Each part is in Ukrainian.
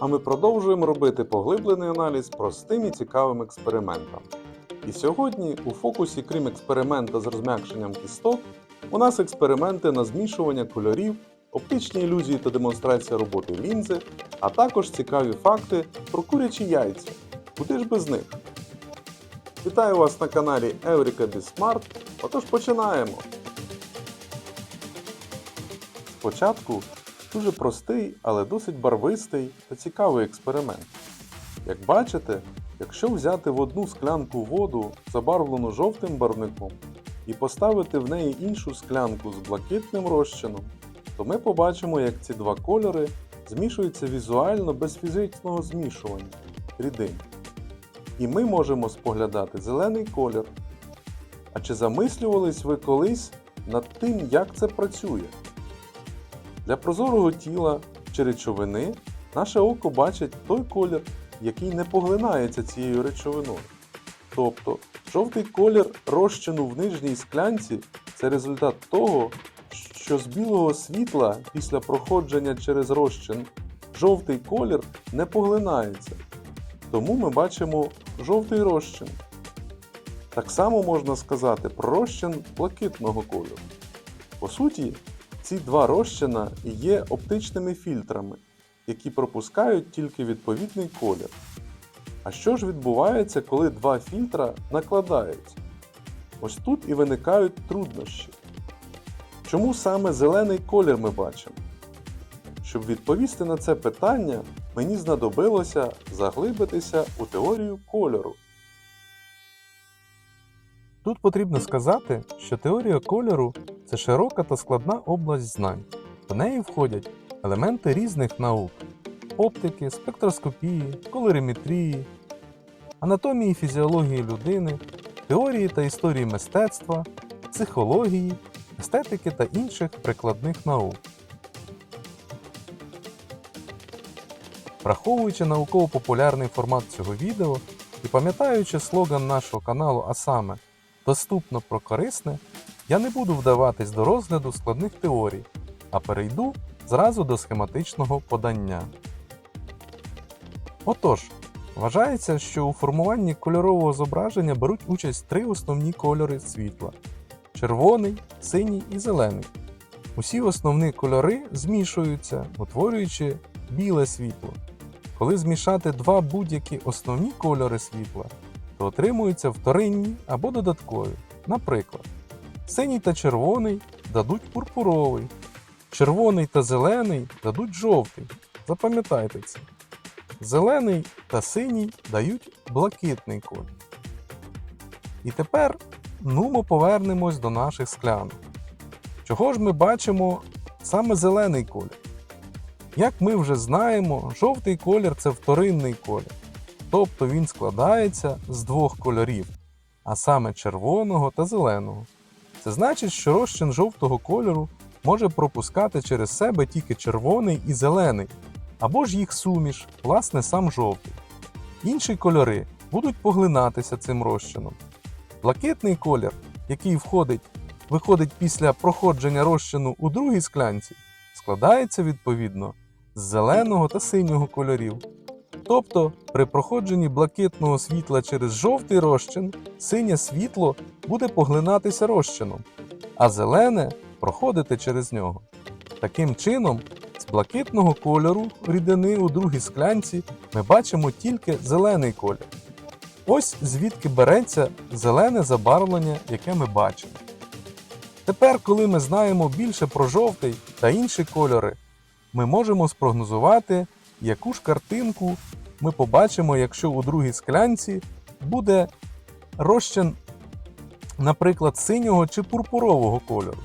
А ми продовжуємо робити поглиблений аналіз простим і цікавим експериментам. І сьогодні у фокусі, крім експеримента з розм'якшенням кісток, у нас експерименти на змішування кольорів, оптичні ілюзії та демонстрація роботи лінзи, а також цікаві факти про курячі яйця. Куди ж без них? Вітаю вас на каналі Еврика Bismart. Отож починаємо! Спочатку дуже простий, але досить барвистий та цікавий експеримент. Як бачите, якщо взяти в одну склянку воду, забарвлену жовтим барвником, і поставити в неї іншу склянку з блакитним розчином, то ми побачимо, як ці два кольори змішуються візуально без фізичного змішування рідин. І ми можемо споглядати зелений колір. А чи замислювались ви колись над тим, як це працює? Для прозорого тіла чи речовини наше око бачить той колір, який не поглинається цією речовиною. Тобто, жовтий колір розчину в нижній склянці це результат того, що з білого світла після проходження через розчин жовтий колір не поглинається. Тому ми бачимо жовтий розчин. Так само можна сказати про розчин блакитного кольору. По суті, ці два розчина є оптичними фільтрами, які пропускають тільки відповідний колір. А що ж відбувається, коли два фільтра накладаються? Ось тут і виникають труднощі. Чому саме зелений колір ми бачимо? Щоб відповісти на це питання, мені знадобилося заглибитися у теорію кольору. Тут потрібно сказати, що теорія кольору це широка та складна область знань. В неї входять елементи різних наук оптики, спектроскопії, колориметрії, анатомії і фізіології людини, теорії та історії мистецтва, психології, естетики та інших прикладних наук. Враховуючи науково-популярний формат цього відео і пам'ятаючи слоган нашого каналу, а саме Доступно про корисне, я не буду вдаватись до розгляду складних теорій, а перейду зразу до схематичного подання. Отож, вважається, що у формуванні кольорового зображення беруть участь три основні кольори світла: червоний, синій і зелений. Усі основні кольори змішуються, утворюючи біле світло. Коли змішати два будь-які основні кольори світла, то отримуються вторинні або додаткові. Наприклад, синій та червоний дадуть пурпуровий, червоний та зелений дадуть жовтий. Запам'ятайте це. Зелений та синій дають блакитний колір. І тепер нумо повернемось до наших склянок. Чого ж ми бачимо саме зелений колір? Як ми вже знаємо, жовтий колір це вторинний колір. Тобто він складається з двох кольорів, а саме червоного та зеленого. Це значить, що розчин жовтого кольору може пропускати через себе тільки червоний і зелений, або ж їх суміш, власне, сам жовтий. Інші кольори будуть поглинатися цим розчином. Блакитний колір, який входить, виходить після проходження розчину у другій склянці, складається відповідно з зеленого та синього кольорів. Тобто, при проходженні блакитного світла через жовтий розчин, синє світло буде поглинатися розчином, а зелене проходити через нього. Таким чином, з блакитного кольору рідини у другій склянці ми бачимо тільки зелений колір. Ось звідки береться зелене забарвлення, яке ми бачимо. Тепер, коли ми знаємо більше про жовтий та інші кольори, ми можемо спрогнозувати, яку ж картинку ми побачимо, якщо у другій склянці буде розчин, наприклад, синього чи пурпурового кольору.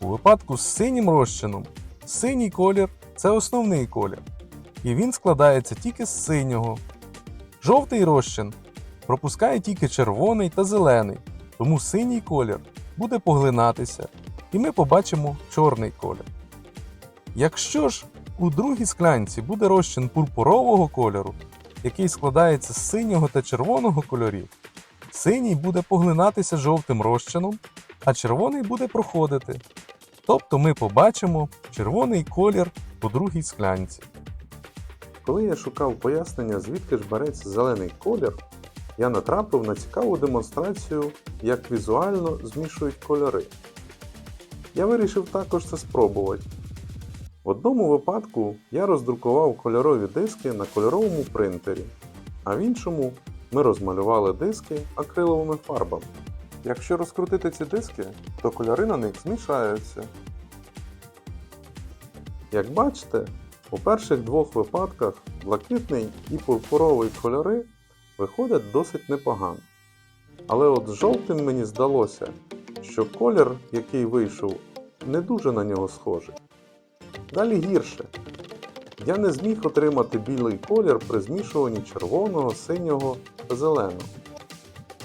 У випадку з синім розчином, синій колір це основний колір, і він складається тільки з синього. Жовтий розчин пропускає тільки червоний та зелений, тому синій колір буде поглинатися, і ми побачимо чорний колір. Якщо ж у другій склянці буде розчин пурпурового кольору, який складається з синього та червоного кольорів, синій буде поглинатися жовтим розчином, а червоний буде проходити. Тобто ми побачимо червоний колір у другій склянці. коли я шукав пояснення, звідки ж береться зелений колір, я натрапив на цікаву демонстрацію, як візуально змішують кольори. Я вирішив також це спробувати. В одному випадку я роздрукував кольорові диски на кольоровому принтері, а в іншому ми розмалювали диски акриловими фарбами. Якщо розкрутити ці диски, то кольори на них змішаються. Як бачите, у перших двох випадках блакитний і пурпуровий кольори виходять досить непогано. Але от з жовтим мені здалося, що колір, який вийшов, не дуже на нього схожий. Далі гірше. Я не зміг отримати білий колір при змішуванні червоного, синього та зеленого.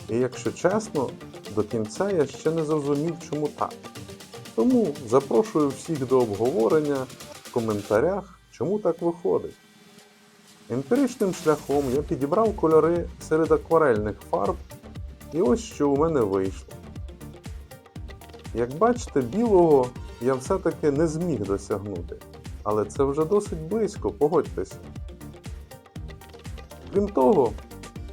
І якщо чесно, до кінця я ще не зрозумів, чому так. Тому запрошую всіх до обговорення в коментарях, чому так виходить. Емпіричним шляхом я підібрав кольори серед акварельних фарб, і ось що у мене вийшло. Як бачите, білого я все-таки не зміг досягнути, але це вже досить близько, погодьтеся. Крім того,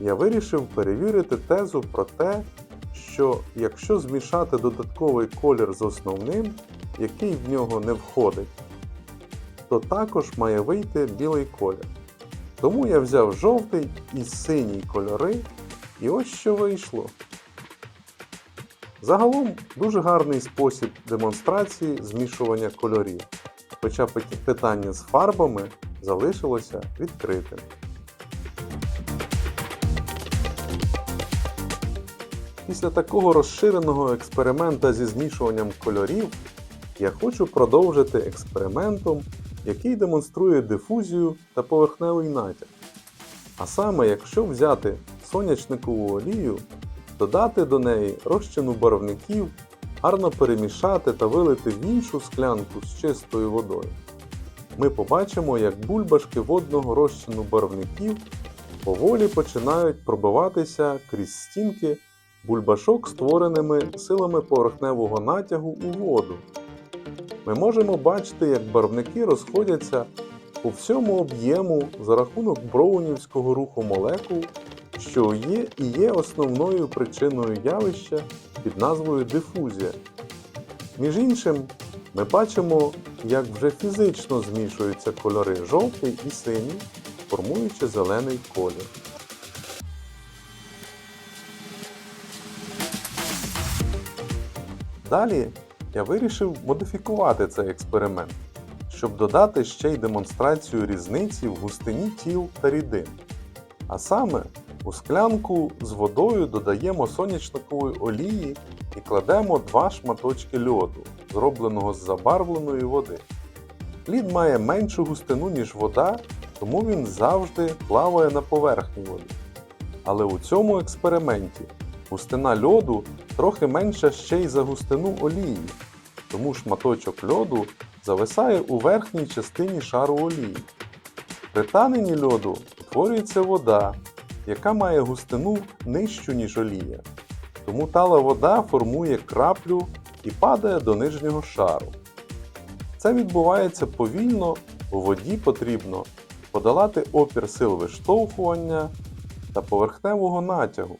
я вирішив перевірити тезу про те, що якщо змішати додатковий колір з основним, який в нього не входить, то також має вийти білий колір. Тому я взяв жовтий і синій кольори, і ось що вийшло. Загалом дуже гарний спосіб демонстрації змішування кольорів, хоча питання з фарбами залишилося відкритим. Після такого розширеного експеримента зі змішуванням кольорів я хочу продовжити експериментом, який демонструє дифузію та поверхневий натяк. А саме, якщо взяти сонячникову олію, додати до неї розчину барвників, гарно перемішати та вилити в іншу склянку з чистою водою, ми побачимо, як бульбашки водного розчину барвників поволі починають пробиватися крізь стінки бульбашок, створеними силами поверхневого натягу у воду. Ми можемо бачити, як барвники розходяться по всьому об'єму за рахунок броунівського руху молекул, що є і є основною причиною явища під назвою дифузія. Між іншим, ми бачимо, як вже фізично змішуються кольори жовтий і синій, формуючи зелений колір. Далі я вирішив модифікувати цей експеримент, щоб додати ще й демонстрацію різниці в густині тіл та рідин. А саме у склянку з водою додаємо сонячникової олії і кладемо два шматочки льоду, зробленого з забарвленої води. Лід має меншу густину, ніж вода, тому він завжди плаває на поверхні води. Але у цьому експерименті густина льоду трохи менша ще й за густину олії, тому шматочок льоду зависає у верхній частині шару олії. При таненні льоду утворюється вода, яка має густину нижчу, ніж олія. Тому тала вода формує краплю і падає до нижнього шару. Це відбувається повільно, у воді потрібно подолати опір сил виштовхування та поверхневого натягу.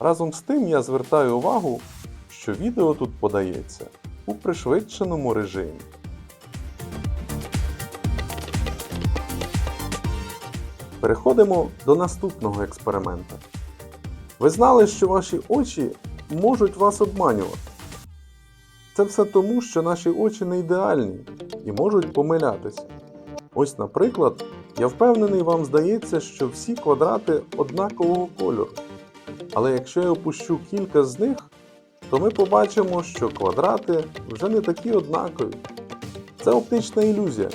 Разом з тим я звертаю увагу, що відео тут подається у пришвидшеному режимі. Переходимо до наступного експеримента. Ви знали, що ваші очі можуть вас обманювати. Це все тому, що наші очі не ідеальні і можуть помилятися. Ось, наприклад, я впевнений, вам здається, що всі квадрати однакового кольору. Але якщо я опущу кілька з них, то ми побачимо, що квадрати вже не такі однакові. Це оптична ілюзія.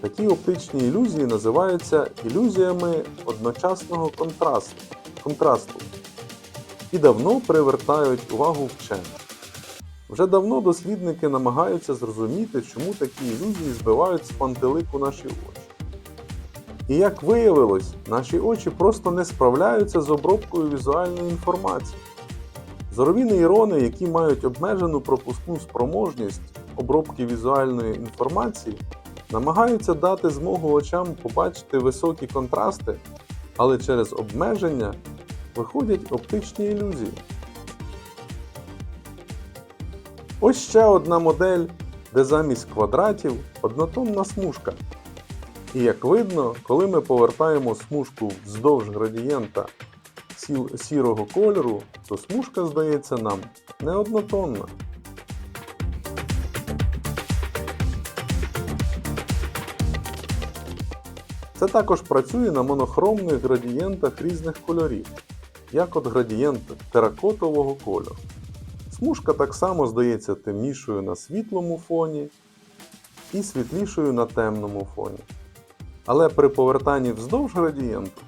Такі оптичні ілюзії називаються ілюзіями одночасного контрасту, контрасту і давно привертають увагу вчених. Вже давно дослідники намагаються зрозуміти, чому такі ілюзії збивають з пантелику наші очі. І як виявилось, наші очі просто не справляються з обробкою візуальної інформації. Зорові нейрони, які мають обмежену пропускну спроможність обробки візуальної інформації, намагаються дати змогу очам побачити високі контрасти, але через обмеження виходять оптичні ілюзії. Ось ще одна модель, де замість квадратів однотонна смужка. І як видно, коли ми повертаємо смужку вздовж градієнта сірого кольору, то смужка здається нам не Це також працює на монохромних градієнтах різних кольорів, як от градієнт теракотового кольору. Смужка так само здається темнішою на світлому фоні і світлішою на темному фоні. Але при повертанні вздовж градієнту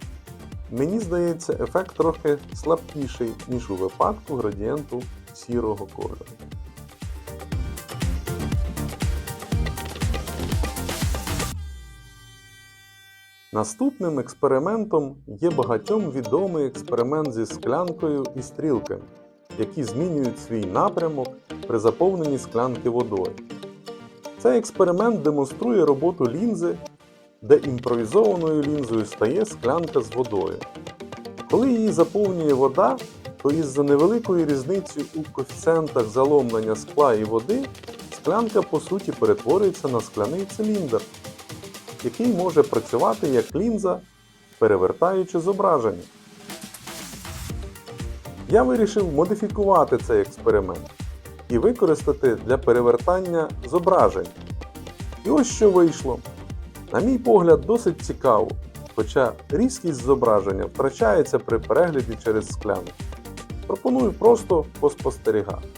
мені здається ефект трохи слабкіший, ніж у випадку градієнту сірого кольору. Наступним експериментом є багатьом відомий експеримент зі склянкою і стрілками, які змінюють свій напрямок при заповненні склянки водою. Цей експеримент демонструє роботу лінзи, де імпровізованою лінзою стає склянка з водою. Коли її заповнює вода, то із-за невеликої різниці у коефіцієнтах заломлення скла і води склянка по суті перетворюється на скляний циліндр, який може працювати як лінза, перевертаючи зображення. Я вирішив модифікувати цей експеримент і використати для перевертання зображень. І ось що вийшло. На мій погляд, досить цікаво, хоча різкість зображення втрачається при перегляді через склянку. Пропоную просто поспостерігати.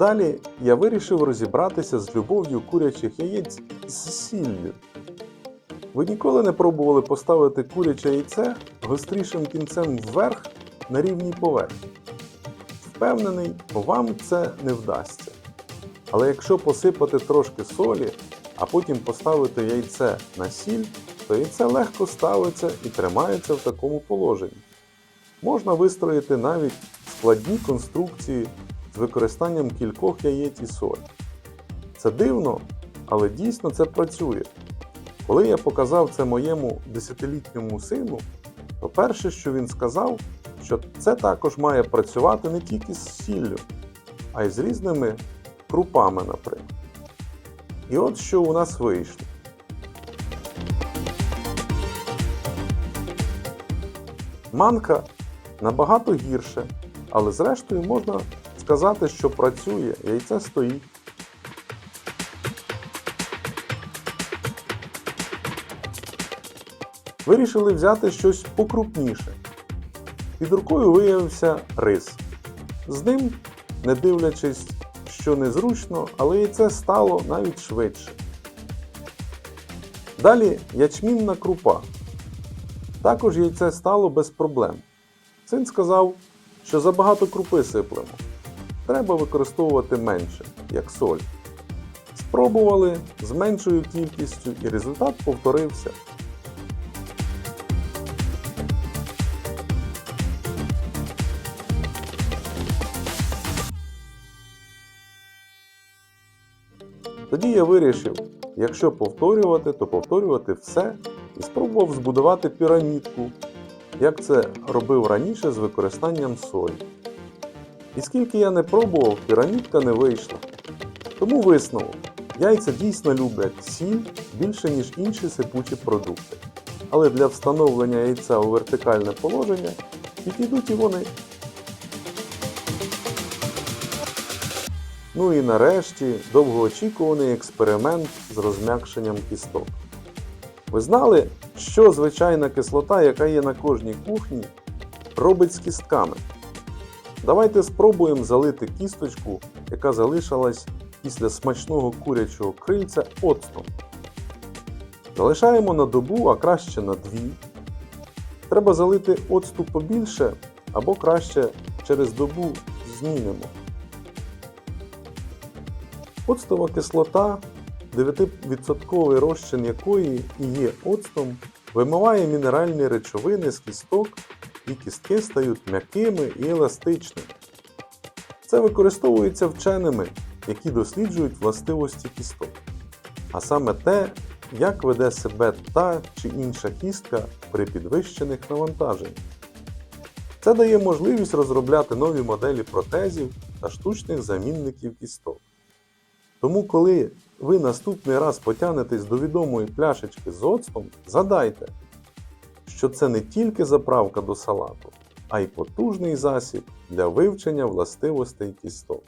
Далі я вирішив розібратися з любов'ю курячих яєць з сіллю. Ви ніколи не пробували поставити куряче яйце гострішим кінцем вверх на рівній поверхні. Впевнений, вам це не вдасться. Але якщо посипати трошки солі, а потім поставити яйце на сіль, то яйце легко ставиться і тримається в такому положенні. Можна вистроїти навіть складні конструкції використанням кількох яєць і солі. Це дивно, але дійсно це працює. Коли я показав це моєму десятилітньому сину, то перше, що він сказав, що це також має працювати не тільки з сіллю, а й з різними крупами, наприклад. І от що у нас вийшло. Манка набагато гірше, але зрештою можна сказати, що працює, яйце стоїть. Вирішили взяти щось покрупніше. Під рукою виявився рис. З ним, не дивлячись, що незручно, але яйце стало навіть швидше. Далі ячмінна крупа. Також яйце стало без проблем. Син сказав, що забагато крупи сиплемо. Треба використовувати менше, як соль. Спробували з меншою кількістю і результат повторився. Тоді я вирішив, якщо повторювати, то повторювати все і спробував збудувати пірамідку, як це робив раніше з використанням солі. І скільки я не пробував, пірамідка не вийшла. Тому висновок. Яйця дійсно люблять сіль більше, ніж інші сипучі продукти. Але для встановлення яйця у вертикальне положення підійдуть і вони. Ну і нарешті довгоочікуваний експеримент з розм'якшенням кісток. Ви знали, що звичайна кислота, яка є на кожній кухні, робить з кістками? Давайте спробуємо залити кісточку, яка залишилась після смачного курячого крильця оцтом. Залишаємо на добу, а краще на дві. Треба залити оцту побільше, або краще через добу змінимо. Оцтова кислота, 9% розчин якої і є оцтом, вимиває мінеральні речовини з кісток і кістки стають м'якими і еластичними. Це використовується вченими, які досліджують властивості кісток, а саме те, як веде себе та чи інша кістка при підвищених навантаженнях. Це дає можливість розробляти нові моделі протезів та штучних замінників кісток. Тому, коли ви наступний раз потягнетесь до відомої пляшечки з оцтом, згадайте, що це не тільки заправка до салату, а й потужний засіб для вивчення властивостей кісток.